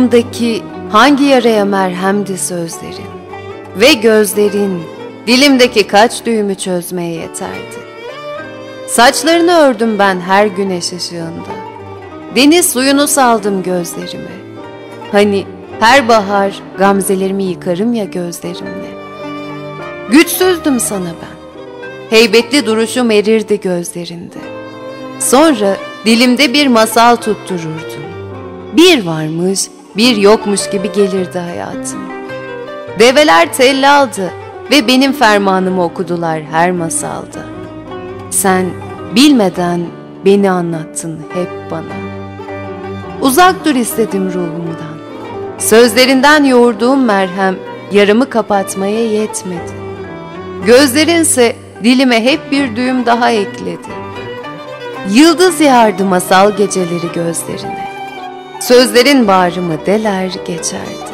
Ruhumdaki hangi yaraya merhemdi sözlerin ve gözlerin dilimdeki kaç düğümü çözmeye yeterdi. Saçlarını ördüm ben her güneş ışığında. Deniz suyunu saldım gözlerime. Hani her bahar gamzelerimi yıkarım ya gözlerimle. Güçsüzdüm sana ben. Heybetli duruşum erirdi gözlerinde. Sonra dilimde bir masal tuttururdun. Bir varmış, bir yokmuş gibi gelirdi hayatım. Develer tellaldı ve benim fermanımı okudular her masalda. Sen bilmeden beni anlattın hep bana. Uzak dur istedim ruhumdan. Sözlerinden yoğurduğum merhem yarımı kapatmaya yetmedi. Gözlerinse dilime hep bir düğüm daha ekledi. Yıldız yağardı masal geceleri gözlerine. Sözlerin bağrımı deler geçerdi.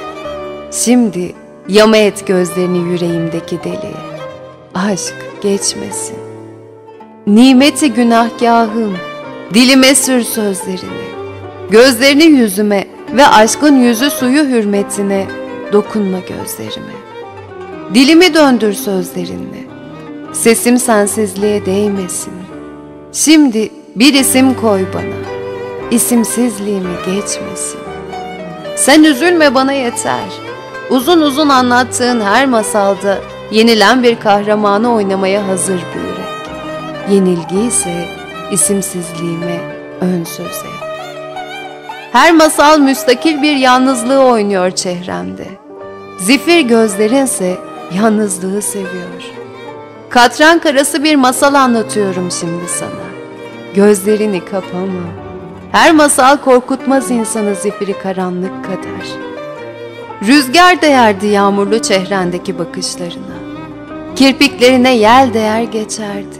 Şimdi yama et gözlerini yüreğimdeki deliğe. Aşk geçmesin. Nimeti günahgahım, dilime sür sözlerini. Gözlerini yüzüme ve aşkın yüzü suyu hürmetine dokunma gözlerime. Dilimi döndür sözlerinle. Sesim sensizliğe değmesin. Şimdi bir isim koy bana. İsimsizliğimi geçmesin. Sen üzülme bana yeter. Uzun uzun anlattığın her masalda yenilen bir kahramanı oynamaya hazır bu yürek. Yenilgi ise isimsizliğime ön söze. Her masal müstakil bir yalnızlığı oynuyor çehremde. Zifir gözlerinse yalnızlığı seviyor. Katran karası bir masal anlatıyorum şimdi sana. Gözlerini kapama. Her masal korkutmaz insanı zifiri karanlık kadar. Rüzgar değerdi yağmurlu çehrendeki bakışlarına. Kirpiklerine yel değer geçerdi.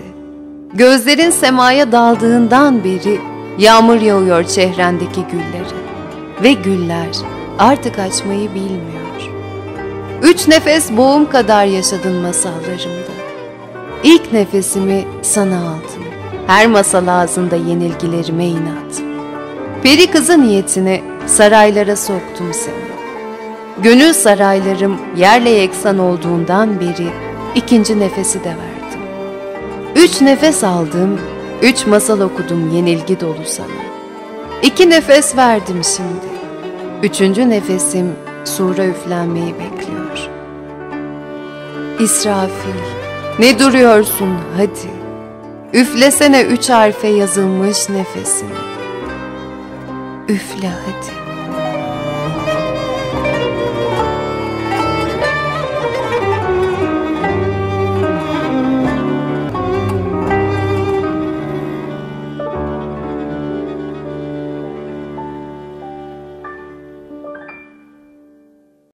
Gözlerin semaya daldığından beri yağmur yağıyor çehrendeki güllere. Ve güller artık açmayı bilmiyor. Üç nefes boğum kadar yaşadın masallarımda. İlk nefesimi sana aldım. Her masal ağzında yenilgilerime inat. Peri kızı niyetine saraylara soktum seni. Gönül saraylarım yerle yeksan olduğundan beri ikinci nefesi de verdim. Üç nefes aldım, üç masal okudum yenilgi dolu sana. İki nefes verdim şimdi. Üçüncü nefesim sura üflenmeyi bekliyor. İsrafil, ne duruyorsun hadi. Üflesene üç harfe yazılmış nefesini. Üfle hadi.